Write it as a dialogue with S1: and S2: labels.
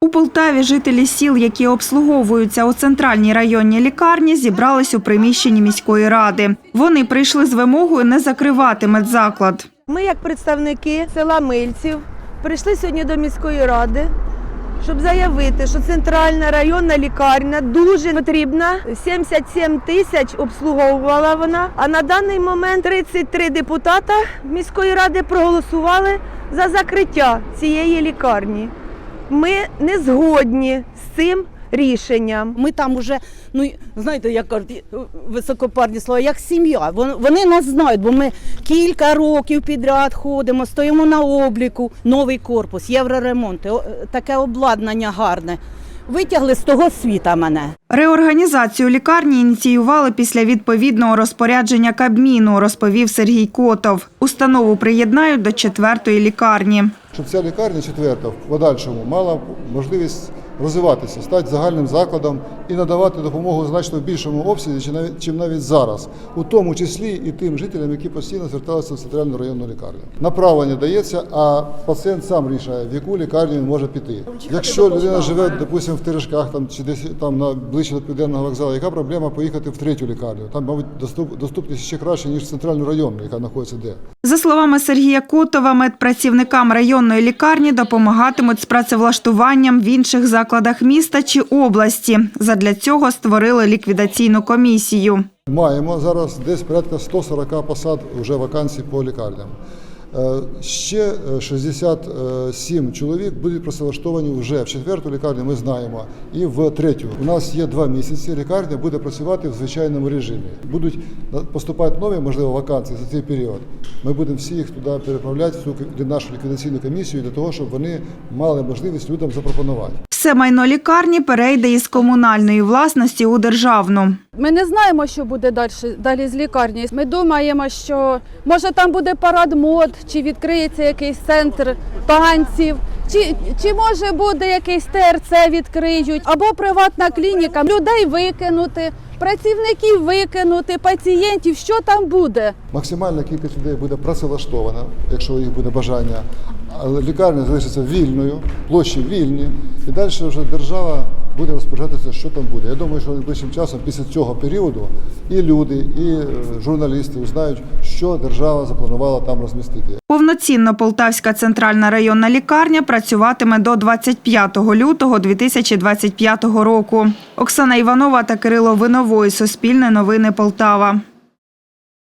S1: У Полтаві жителі сіл, які обслуговуються у центральній районній лікарні, зібрались у приміщенні міської ради. Вони прийшли з вимогою не закривати медзаклад.
S2: Ми, як представники села Мильців, прийшли сьогодні до міської ради, щоб заявити, що центральна районна лікарня дуже потрібна. 77 тисяч обслуговувала вона. А на даний момент 33 депутата міської ради проголосували за закриття цієї лікарні. Ми не згодні з цим рішенням.
S3: Ми там уже, ну знаєте, як кажуть, високопарні слова, як сім'я. Вони нас знають, бо ми кілька років підряд ходимо, стоїмо на обліку, новий корпус, євроремонт, таке обладнання гарне. Витягли з того світа мене.
S1: Реорганізацію лікарні ініціювали після відповідного розпорядження Кабміну, розповів Сергій Котов. Установу приєднають до четвертої лікарні.
S4: Щоб ця лікарня четверта в подальшому мала можливість розвиватися, стати загальним закладом і надавати допомогу значно в більшому обсязі, чим навіть зараз, у тому числі і тим жителям, які постійно зверталися в центральну районну лікарню. Направлення дається, а пацієнт сам рішає, в яку лікарню він може піти. Якщо людина живе, допустимо, в Терешках там чи десь там на ближче до південного вокзалу, яка проблема поїхати в третю лікарню? Там, мабуть, доступ, доступність ще краще ніж в центральну районну, яка знаходиться де.
S1: За словами Сергія Котова, медпрацівникам районної лікарні допомагатимуть з працевлаштуванням в інших закладах міста чи області. Задля цього створили ліквідаційну комісію.
S4: Маємо зараз десь порядка 140 посад вже вакансій по лікарням. Е, Ще е, 67 чоловік будуть працевлаштовані вже в четверту лікарню, ми знаємо, і в третю. У нас є два місяці. Лікарня буде працювати в звичайному режимі. Будуть поступати нові, можливо, вакансії за цей період. Ми будемо всі їх туди переправляти в нашу ліквідаційну комісію для того, щоб вони мали можливість людям запропонувати.
S1: Все майно лікарні перейде із комунальної власності у державну.
S5: Ми не знаємо, що буде далі, далі з лікарні. Ми думаємо, що може там буде парад мод, чи відкриється якийсь центр танців, чи, чи може буде якийсь ТРЦ відкриють, або приватна клініка. Людей викинути, працівників викинути, пацієнтів. Що там буде?
S4: Максимальна кількість людей буде працевлаштована, якщо їх буде бажання. Але лікарня залишиться вільною, площі вільні, і далі вже держава буде розпоряджатися, що там буде. Я думаю, що найближчим часом, після цього періоду, і люди, і е, журналісти узнають, що держава запланувала там розмістити.
S1: Повноцінно Полтавська центральна районна лікарня працюватиме до 25 лютого 2025 року. Оксана Іванова та Кирило Виновой. Суспільне новини Полтава.